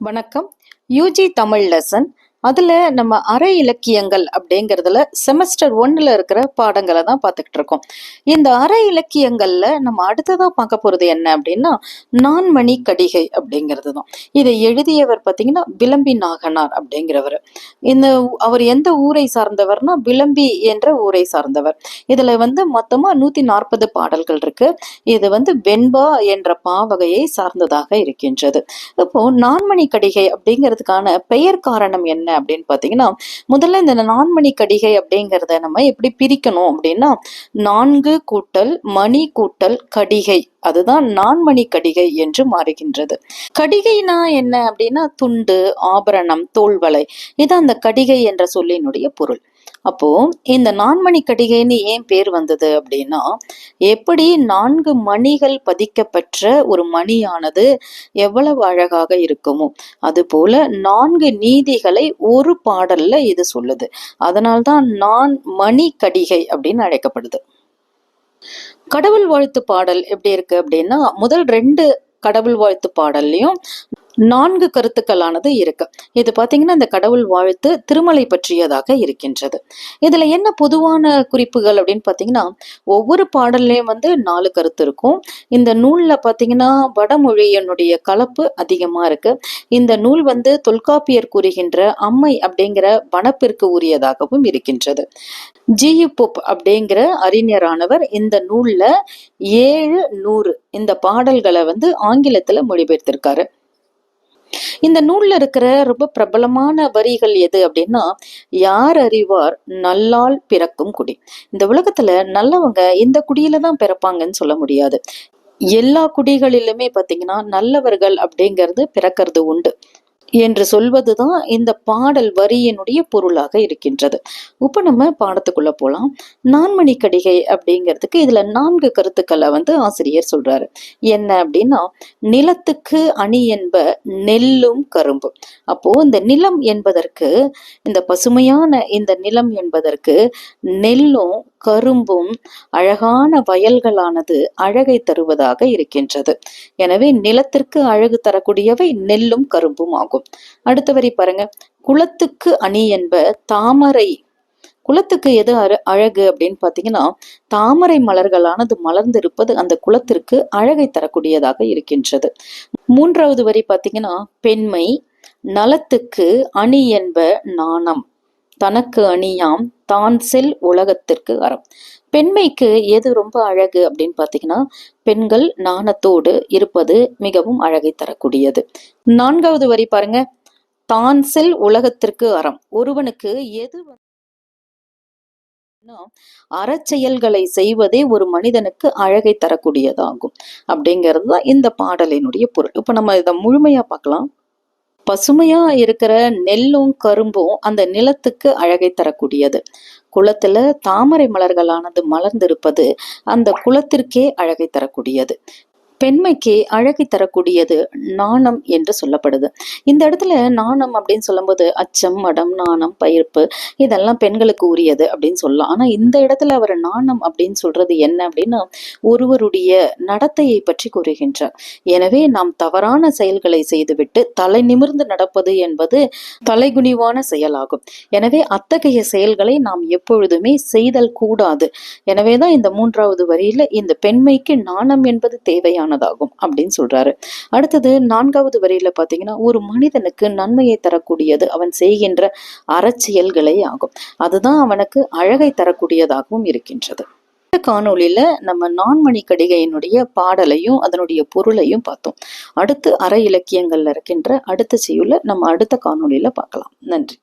வணக்கம். UG Tamil lesson அதில் நம்ம அரை இலக்கியங்கள் அப்படிங்கிறதுல செமஸ்டர் ஒன்றில் இருக்கிற பாடங்களை தான் பார்த்துக்கிட்டு இருக்கோம். இந்த அரை இலக்கியங்களில் நம்ம அடுத்ததாக பார்க்க போகிறது என்ன அப்படின்னா நான்மணி கடிகை அப்படிங்கிறது தான். இதை எழுதியவர் பார்த்தீங்கன்னா விளம்பி நாகனார் அப்படிங்கிறவர். இந்த அவர் எந்த ஊரை சார்ந்தவர்னா விளம்பி என்ற ஊரை சார்ந்தவர். இதில் வந்து மொத்தமாக நூற்றி நாற்பது பாடல்கள் இருக்கு. இது வந்து வெண்பா என்ற பாவகையை சார்ந்ததாக இருக்கின்றது. இப்போ நான்மணி கடிகை அப்படிங்கிறதுக்கான பெயர் காரணம் என்ன அப்படின்னு பார்த்தீங்கன்னா முதல்ல இந்த நான்மணி கடிகை அப்படிங்கிறத நம்ம எப்படி பிரிக்கணும் அப்படின்னா நான்கு கூட்டல் மணி கூட்டல் கடிகை. அதுதான் நான்மணி கடிகை என்று மாறுகின்றது. கடிகைனா என்ன அப்படின்னா துண்டு ஆபரணம் தோல்வலை இது அந்த கடிகை என்ற சொல்லினுடைய பொருள். அப்போ இந்த நான்மணி கடிகைன்னு ஏன் பேர் வந்தது அப்படின்னா எப்படி நான்கு மணிகள் பதிக்கப்பெற்ற ஒரு மணியானது எவ்வளவு அழகாக இருக்குமோ அது போல நான்கு நீதிகளை ஒரு பாடல்ல இது சொல்லுது. அதனால்தான் நான் மணி கடிகை அப்படின்னு அழைக்கப்படுது. கடவுள் வாழ்த்து பாடல் எப்படி இருக்கு அப்படின்னா முதல் ரெண்டு கடவுள் வாழ்த்து பாடல்லையும் நான்கு கருத்துக்களானது இருக்கு. இது பார்த்தீங்கன்னா இந்த கடவுள் வாழ்த்து திருமலை பற்றியதாக இருக்கின்றது. இதுல என்ன பொதுவான குறிப்புகள் அப்படின்னு பார்த்தீங்கன்னா ஒவ்வொரு பாடல்லையும் வந்து நாலு கருத்து இருக்கும். இந்த நூல்ல பார்த்தீங்கன்னா வடமொழியினுடைய கலப்பு அதிகமா இருக்கு. இந்த நூல் வந்து தொல்காப்பியர் கூறுகின்ற அம்மை அப்படிங்கிற வனப்பிற்கு உரியதாகவும் இருக்கின்றது. ஜியு பொப் அப்படிங்கிற அறிஞரானவர் இந்த நூல்ல ஏழு நூறு இந்த பாடல்களை வந்து ஆங்கிலத்துல மொழிபெயர்த்திருக்காரு. இந்த நூல்ல இருக்கிற ரொம்ப பிரபலமான வரிகள் எது அப்படின்னா யார் அறிவார் நல்லால் பிறக்கும் குடி இந்த உலகத்துல நல்லவங்க இந்த குடியில தான் பிறப்பாங்கன்னு சொல்ல முடியாது. எல்லா குடிகளிலுமே பாத்தீங்கன்னா நல்லவர்கள் அப்படிங்கிறது பிறக்கிறது உண்டு. என்று சொல்வதுதான் இந்த பாடல் வரியினுடைய பொருளாக இருக்கின்றது. இப்போ நம்ம பாடத்துக்குள்ள போலாம். நான்மணி கடிகை அப்படிங்கிறதுக்கு இதுல நான்கு கருத்துக்களை வந்து ஆசிரியர் சொல்றாரு. என்ன அப்படின்னா நிலத்துக்கு அணி என்ப நெல்லும் கரும்பும் அப்போ இந்த நிலம் என்பதற்கு இந்த பசுமையான இந்த நிலம் என்பதற்கு நெல்லும் கரும்பும் அழகான வயல்களானது அழகை தருவதாக இருக்கின்றது. எனவே நிலத்திற்கு அழகு தரக்கூடியவை நெல்லும் கரும்பும் ஆகும். அடுத்த வரி பாருங்க. குளத்துக்கு அணி என்ப தாமரை. குளத்துக்கு எது அழகு அப்படின்னு பார்த்தீங்கன்னா தாமரை மலர்களானது மலர்ந்திருப்பது அந்த குளத்திற்கு அழகை தரக்கூடியதாக இருக்கின்றது. மூன்றாவது வரி பார்த்தீங்கன்னா பெண்மை. நலத்துக்கு அணி என்ப நாணம். தனக்கு அணியாம் தான் செல் உலகத்திற்கு அறம். பெண்மைக்கு எது ரொம்ப அழகு அப்படின்னு பார்த்தீங்கன்னா பெண்கள் நாணத்தோடு இருப்பது மிகவும் அழகை தரக்கூடியது. நான்காவது வரி பாருங்க. தான் செல் உலகத்திற்கு அறம். ஒருவனுக்கு எது அறச்செயல்களை செய்வதே ஒரு மனிதனுக்கு அழகை தரக்கூடியதாகும். அப்படிங்கிறது தான் இந்த பாடலினுடைய பொருள். இப்ப நம்ம இதை முழுமையா பார்க்கலாம். பசுமையா இருக்கிற நெல்லும் கரும்பும் அந்த நிலத்துக்கு அழகை தரக்கூடியது. குளத்துல தாமரை மலர்களானது மலர்ந்திருப்பது அந்த குளத்திற்கே அழகை தரக்கூடியது. பெண்மைக்கு அழகை தரக்கூடியது நாணம் என்று சொல்லப்படுது. இந்த இடத்துல நாணம் அப்படின்னு சொல்லும்போது அச்சம் மடம் நாணம் பயிர்ப்பு இதெல்லாம் பெண்களுக்கு உரியது அப்படின்னு சொல்லலாம். ஆனா இந்த இடத்துல அவர் நாணம் அப்படின்னு சொல்றது என்ன அப்படின்னா ஒருவருடைய நடத்தையை பற்றி கூறுகின்றார். எனவே நாம் தவறான செயல்களை செய்துவிட்டு தலை நிமிர்ந்து நடப்பது என்பது தலைகுனிவான செயலாகும். எனவே அத்தகைய செயல்களை நாம் எப்பொழுதுமே செய்தல் கூடாது. எனவேதான் இந்த மூன்றாவது வரியில இந்த பெண்மைக்கு நாணம் என்பது தேவையான ஆனதாகும் அப்படின்னு சொல்றாரு. அடுத்தது நான்காவது வரியில பாத்தீங்கன்னா ஒரு மனிதனுக்கு நன்மையை தரக்கூடியது அவன் செய்கின்ற அறச்செயல்களே ஆகும். அதுதான் அவனுக்கு அழகை தரக்கூடியதாகவும் இருக்கின்றது. இந்த காணொலியில நம்ம நான்மணி கடிகையினுடைய பாடலையும் அதனுடைய பொருளையும் பார்த்தோம். அடுத்து அற இலக்கியங்கள்ல இருக்கின்ற அடுத்த செய்யுள்ள நம்ம அடுத்த காணொலியில பார்க்கலாம். நன்றி.